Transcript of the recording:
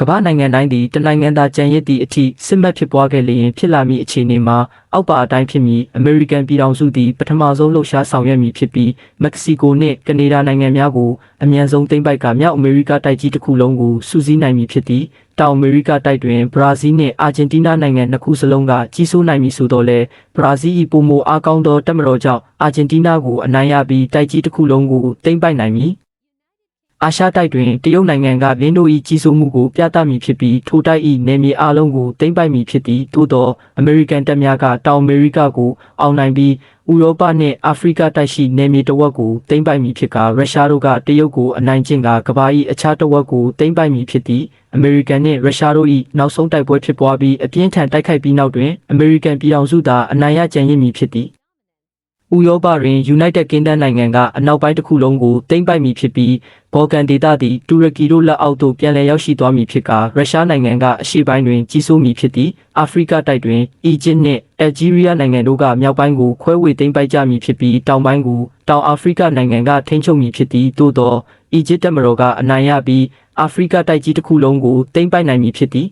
ကမ္ဘာနိုင်ငံတိုင်းသည်တနိုင်ငံသားကြံရစ်သည့်အထိစစ်မှတ်ဖြစ်ပွားခဲ့လျင်ဖြစ်လာမည့်အခြေအနေမှာအောက်ပါအတိုင်းဖြစ်မည်အမေရိကန်ပြည်ထောင်စုသည်ပထမဆုံးလှုပ်ရှားဆောင်ရွက်မည်ဖြစ်ပြီးမက္ကဆီကိုနှင့်ကနေဒါနိုင်ငံများကိုအမြန်ဆုံးသိမ်းပိုက်ကမြောက်အမေရိကတိုက်ကြီးတစ်ခုလုံးကိုစုစည်းနိုင်မည်ဖြစ်သည်တောင်အမေရိကတိုက်တွင်ဘရာဇီးနှင့်အာဂျင်တီးနားနိုင်ငံနှစ်ခုစလုံးကကြီးစိုးနိုင်မည်ဆိုတော့လေဘရာဇီး၏ပုံမအားကောင်းသောတက်မတော်ကြောင့်အာဂျင်တီးနားကိုအနိုင်ရပြီးတိုက်ကြီးတစ်ခုလုံးကိုသိမ်းပိုက်နိုင်မည် အာရှတိုက်တွင်တရုတ်နိုင်ငံကလင်းတို့၏ကြီးစိုးမှုကိုပြသမည်ဖြစ်ပြီးထိုတိုက်၏နယ်မြေအလုံးကိုသိမ်းပိုက်မည်ဖြစ်သည်သို့သောအမေရိကန်တပ်များကတောင်အမေရိကကိုအောင်နိုင်ပြီးဥရောပနှင့်အာဖရိကတိုက်ရှိနယ်မြေတစ်ဝက်ကိုသိမ်းပိုက်မည်ဖြစ်ကာရုရှားတို့ကတရုတ်ကိုအနိုင်ကျင့်ကာကမ္ဘာ၏အခြားတစ်ဝက်ကိုသိမ်းပိုက်မည်ဖြစ်သည်အမေရိကန်နှင့်ရုရှားတို့၏နောက်ဆုံးတိုက်ပွဲဖြစ်ပွားပြီးအပြင်းထန်တိုက်ခိုက်ပြီးနောက်တွင်အမေရိကန်ပြည်ထောင်စုသာအနိုင်ရကျန်ရစ်မည်ဖြစ်သည် ဥရောပတွင် United Kingdom နိုင်ငံကအနောက်ပိုင်းတစ်ခုလုံးကိုသိမ်းပိုက်မည်ဖြစ်ပြီးဘော်ကန်ဒေသသည်တူရကီတို့လက်အောက်သို့ပြန်လည်ရောက်ရှိသွားမည်ဖြစ်ကာရုရှားနိုင်ငံကအရှေ့ပိုင်းတွင်ကြီးစိုးမည်ဖြစ်သည်အာဖရိကတိုက်တွင်အီဂျစ်နှင့်အယ်ဂျီးရီးယားနိုင်ငံတို့ကမြောက်ပိုင်းကိုခွဲဝေသိမ်းပိုက်ကြမည်ဖြစ်ပြီးတောင်ပိုင်းကိုတောင်အာဖရိကနိုင်ငံကထိန်းချုပ်မည်ဖြစ်သည်သို့သောအီဂျစ်တပ်မတော်ကအနိုင်ရပြီးအာဖရိကတိုက်ကြီးတစ်ခုလုံးကိုသိမ်းပိုက်နိုင်မည်ဖြစ်သည်